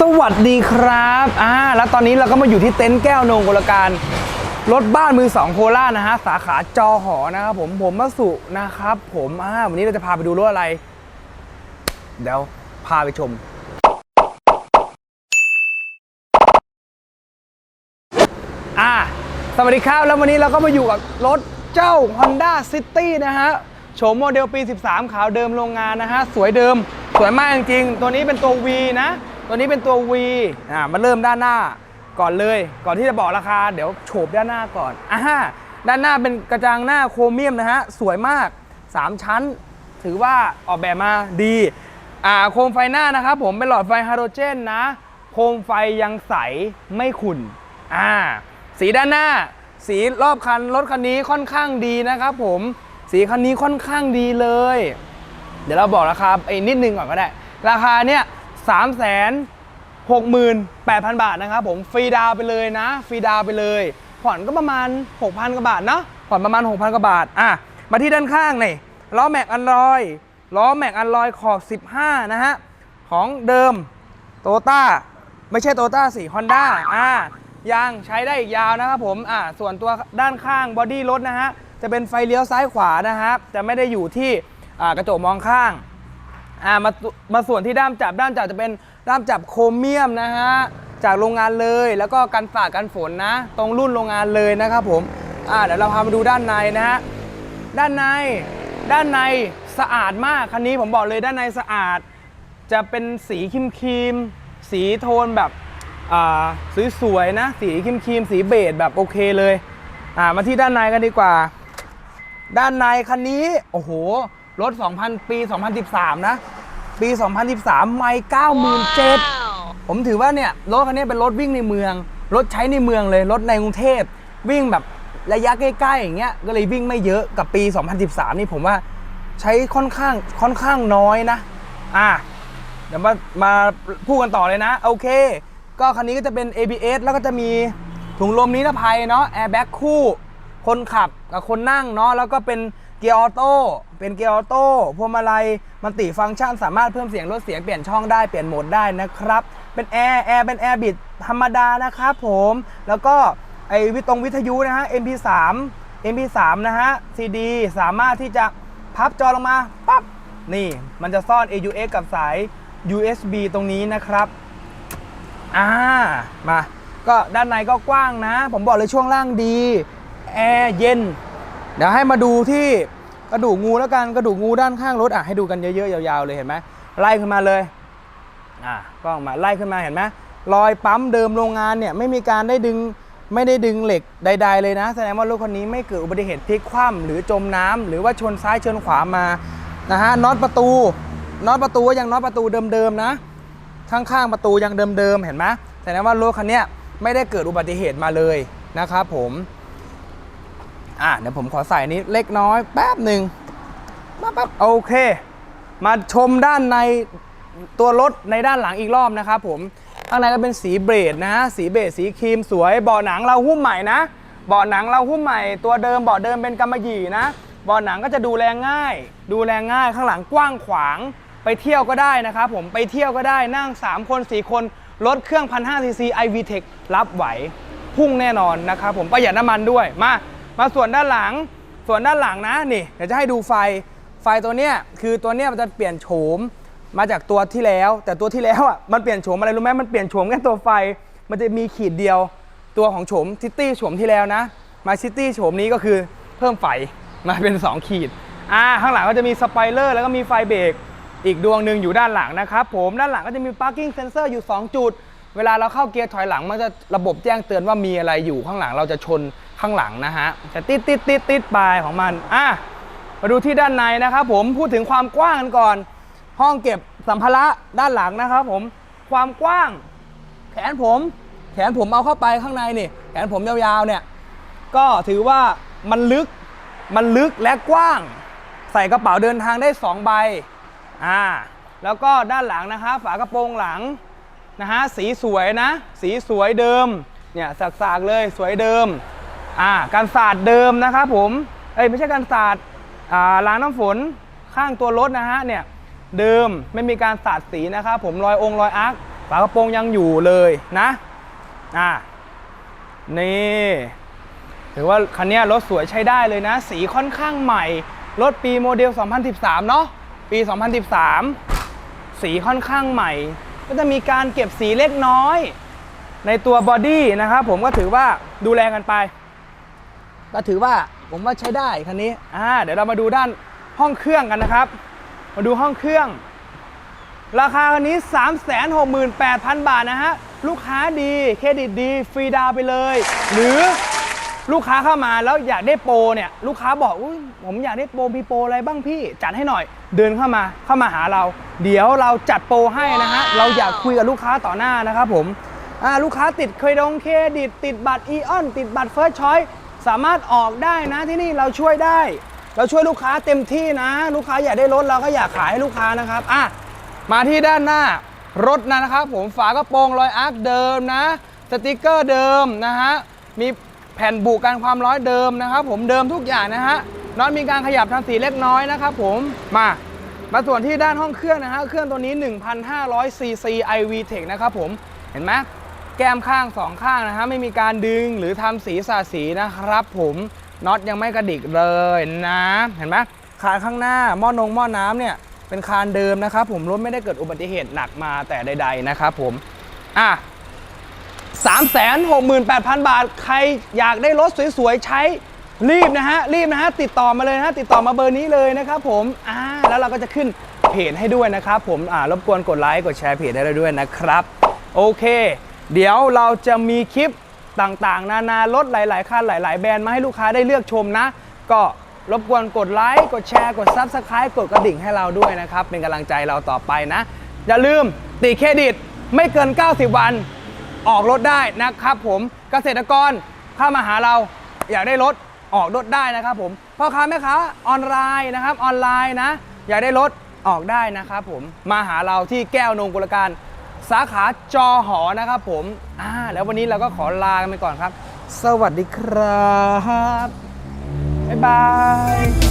สวัสดีครับอ่าแล้วตอนนี้เราก็มาอยู่ที่เต็นท์แก้วนงกุลการรถบ้านมือสองโคราชนะฮะ สาขาจอหอนะครับผมผมมาสุนะครับ ผมอ่าวันนี้เราจะพาไปดูรถอะไร เดี๋ยวพาไปชม อ่าสวัสดีครับ แล้ววันนี้เราก็มาอยู่กับรถเจ้า Honda City นะฮะโฉมโมเดลปี 13 ขาวเดิมโรงงานนะฮะ สวยเดิม สวยมากจริงๆ ตัวนี้เป็นตัว V นะ ตัวนี้เป็นตัว V อ่ามาเริ่มด้านหน้าก่อนเลย ก่อนที่จะบอกราคา เดี๋ยวโฉบด้านหน้าก่อนอ่าฮะด้านหน้าเป็นกระจังหน้าโครเมียมนะฮะ สวยมาก 3 ชั้น ถือว่าออกแบบมาดีอ่าโคมไฟหน้านะครับผมเป็นหลอดไฟฮาโดรเจนนะ โคมไฟยังใสไม่ขุ่นอ่าสีด้านหน้า สีรอบคันรถคันนี้ค่อนข้างดีนะครับผมสีคันนี้ค่อนข้างดีเลย เดี๋ยวเราบอกราคาไอ้นิดนึงก่อนก็ได้ ราคาเนี่ย สามแสนหกหมื่นแปดพันบาทนะครับผมฟรีดาวไปเลยนะ ฟรีดาวไปเลย ผ่อนก็ประมาณ 6,000กว่าบาทเนาะผ่อนประมาณ 6,000กว่าบาทอะมาที่ด้านข้างนี่ล้อแม็กอันลอยล้อแม็กอันลอยขอบ 15 นะฮะ ของเดิมโตต้าไม่ใช่โตต้าสีฮอนด้าอ่ายางใช้ได้อีกยาวนะครับผมอ่าส่วนตัวด้านข้างบอดี้รถนะฮะ จะเป็นไฟเลี้ยวซ้ายขวานะครับจะไม่ได้อยู่ที่กระจกมองข้าง อ่ามามาส่วนที่ด้ามจับด้ามจับจะเป็นด้ามจับโครเมียมนะฮะจากโรงงานเลยแล้วก็กันฝาดกันฝนนะ ตรงรุ่นโรงงานเลยนะครับผมอ่าเดี๋ยวเราพามาดูด้านในนะฮะด้านในด้านในสะอาดมากคันนี้ผมบอกเลยด้านในสะอาด จะเป็นสีครีมครีมๆสีโทนแบบอ่าสวยๆนะ สีครีมครีมๆสีเบจแบบโอเคเลยอ่ามาที่ด้านในกันดีกว่า ด้านในคันนี้โอ้โห รถ 2000 ปี 2013 นะ ปี 2013 ไม่97,000ผมถือว่าเนี่ย รถคันนี้เป็นรถวิ่งในเมือง รถใช้ในเมืองเลย รถในกรุงเทพ วิ่งแบบระยะใกล้ๆ อย่างเงี้ย ก็เลยวิ่งไม่เยอะกับปี 2013 นี่ผมว่าใช้ค่อนข้างค่อนข้างน้อยนะ อะ เดี๋ยวมามาพูดกันต่อเลยนะ โอเค ก็คันนี้ก็จะเป็น ABS แล้วก็จะมีถุงลมนิรภัยเนาะ แอร์แบ็กคู่ คนขับกับคนนั่งเนาะ แล้วก็เป็น เกียร์ออโต้เป็นเกียร์ออโต้พวงมาลัยมันติฟังก์ชันสามารถเพิ่มเสียงลดเสียงเปลี่ยนช่องได้เปลี่ยนโหมดได้นะครับ เป็นแอร์แอร์เป็นแอร์บิดธรรมดานะครับผมแล้วก็ไอวิตรงวิทยุนะฮะ MP3 MP3 นะฮะ CD สามารถที่จะพับจอลงมาปั๊บนี่มันจะซ่อน AUX กับสาย USB ตรงนี้นะครับอ่ามา ก็ด้านในก็กว้างนะ ผมบอกเลยช่วงล่างดี แอร์เย็น เดี๋ยวให้มาดูที่กระดูกงูแล้วกันกระดูกงูด้านข้างรถอะให้ดูกันเยอะๆยาวๆเลยเห็นไหมไล่ขึ้นมาเลยอ่ากล้องมาไล่ขึ้นมาเห็นไหมรอยปั๊มเดิมโรงงานเนี่ยไม่มีการได้ดึงไม่ได้ดึงเหล็กใด ๆ เลยนะ แสดงว่ารถคันนี้ไม่เกิดอุบัติเหตุพลิกคว่ำหรือจมน้ำหรือว่าชนซ้ายชนขวามานะฮะน็อตประตูน็อตประตูก็ยังน็อตประตูเดิมๆนะ ข้างๆประตูยังเดิมๆเห็นไหมแสดงว่ารถคันเนี้ยไม่ได้เกิดอุบัติเหตุมาเลยนะครับผม อะเดี๋ยวผมขอใส่นี้เล็กน้อยแป๊บหนึ่งปั๊บปั๊บโอเค มาชมด้านในตัวรถในด้านหลังอีกรอบนะครับผมข้างในก็เป็นสีเบรดนะ สีเบรดสีครีมสวยเบาะหนังเราหุ้มใหม่นะเบาะหนังเราหุ้มใหม่ตัวเดิมเบาะเดิมเป็นกำมะหยี่นะเบาะหนังก็จะดูแลง่าย ดูแลง่ายข้างหลังกว้างขวาง ไปเที่ยวก็ได้นะครับผมไปเที่ยวก็ได้นั่ง 3 คน 4 คนรถเครื่อง 1,500ซีซี iVTEC รับไหว พุ่งแน่นอนนะครับผมประหยัดน้ำมันด้วยมา มาส่วนด้านหลัง ส่วนด้านหลังนะนี่เดี๋ยวจะให้ดูไฟ ไฟตัวเนี้ยคือตัวเนี้ยมันจะเปลี่ยนโฉมมาจากตัวที่แล้ว แต่ตัวที่แล้วอะมันเปลี่ยนโฉมอะไรรู้ไหมมันเปลี่ยนโฉมแค่ตัวไฟ มันจะมีขีดเดียวตัวของโฉมซิตี้โฉมที่แล้วนะมาซิตี้โฉมนี้ก็คือเพิ่มไฟมาเป็น 2 ขีดอ่าข้างหลังก็จะมีสปอยเลอร์แล้วก็มีไฟเบรกอีกดวงหนึ่งอยู่ด้านหลังนะครับผมด้านหลังก็จะมี parking sensor อยู่ 2 จุด เวลาเราเข้าเกียร์ถอยหลังมันจะระบบแจ้งเตือนว่ามีอะไรอยู่ข้างหลังเราจะชน ข้างหลังนะฮะจะติดติดติดติดปลายของมันอะมาดูที่ด้านในนะครับผมพูดถึงความกว้างกันก่อน ห้องเก็บสัมภาระด้านหลังนะครับผมความกว้าง แขนผม แขนผมเอาเข้าไปข้างในนี่ แขนผมยาวๆเนี่ยก็ถือว่ามันลึกมันลึกและกว้าง ใส่กระเป๋าเดินทางได้ 2 ใบอ่าแล้วก็ด้านหลังนะคะฝากระโปรงหลังนะฮะสีสวยนะ สีสวยเดิมเนี่ยสากๆเลยสวยเดิม อ่าการสาดเดิมนะครับผมเอ้ยไม่ใช่การสาดอ่าล้างน้ำฝนข้างตัวรถนะฮะเนี่ยเดิมไม่มีการสาดสีนะครับผมรอยองค์รอยอาร์คฝากระโปรงยังอยู่เลยนะอ่านี่ถือว่าคันนี้รถสวยใช้ได้เลยนะ สีค่อนข้างใหม่ รถปีโมเดล 2013 เนาะปี 2013 สีค่อนข้างใหม่ ก็จะมีการเก็บสีเล็กน้อย ในตัวบอดี้นะครับผมก็ถือว่าดูแลกันไป ก็ถือว่าผมว่าใช้ได้คันนี้อ่าเดี๋ยวเรามาดูด้านห้องเครื่องกันนะครับ มาดูห้องเครื่อง ราคาคันนี้ 368,000 บาทนะฮะ ลูกค้าดี เครดิตดี ฟรีดาวน์ไปเลย หรือลูกค้าเข้ามาแล้วอยากได้โปรเนี่ย ลูกค้าบอกอุ้ยผมอยากได้โปรมีโปรอะไรบ้างพี่ จัดให้หน่อย เดินเข้ามาเข้ามาหาเรา เดี๋ยวเราจัดโปรให้นะฮะ เราอยากคุยกับลูกค้าต่อหน้านะครับผมอ่าลูกค้าติดเคยดงเครดิตติดบัตรอีออนติดบัตรเฟิร์สชอย สามารถออกได้นะที่นี่เราช่วยได้ เราช่วยลูกค้าเต็มที่นะ ลูกค้าอยากได้รถเราก็อยากขายให้ลูกค้านะครับอะมาที่ด้านหน้ารถนะครับ ผมฝากระโปรงรอยอาร์คเดิมนะสติกเกอร์เดิมนะฮะมีแผ่นบุกันความร้อยเดิมนะครับ ผมเดิมทุกอย่างนะฮะน็อตมีการขยับทำสีเล็กน้อยนะครับ ผมมามาส่วนที่ด้านห้องเครื่องนะฮะเครื่องตัวนี้ 1,500 cc iV Tech นะครับผมเห็นไหม แก้มข้างสองข้างนะฮะไม่มีการดึงหรือทำสีสาสีนะครับ ผมน็อตยังไม่กระดิกเลยนะเห็นไหมคานข้างหน้าหม้อนงหม้อน้ำเนี่ยเป็นคานเดิมนะครับ ผมรถไม่ได้เกิดอุบัติเหตุหนักมาแต่ใด ๆนะครับ ผมอะ368,000 บาท ใครอยากได้รถสวยๆ ใช้รีบนะฮะ รีบนะฮะ ติดต่อมาเลยนะฮะ ติดต่อมาเบอร์นี้เลยนะครับผมอ่าแล้วเราก็จะขึ้นเพจให้ด้วยนะครับผมอ่ารบกวนกดไลค์กดแชร์เพจได้เลยด้วยนะครับ โอเค เดี๋ยวเราจะมีคลิปต่างๆ นานารถหลาย ๆคันหลาย ๆ แบรนด์มาให้ลูกค้าได้เลือกชมนะ ก็รบกวนกดไลค์กดแชร์กด Subscribe กดกระดิ่งให้เราด้วยนะครับ เป็นกำลังใจเราต่อไปนะ อย่าลืมติดเครดิตไม่เกิน 90 วันออกรถได้นะครับผมเกษตรกรเข้ามาหาเราอยากได้รถออกรถได้นะครับผมพ่อค้าแม่ค้าออนไลน์นะครับออนไลน์นะ อยากได้รถออกได้นะครับผมมาหาเราที่แก้วนงกุลการ สาขาจอหอนะครับผมอ่าแล้ววันนี้เราก็ขอลากันไปก่อนครับ สวัสดีครับ บ๊ายบาย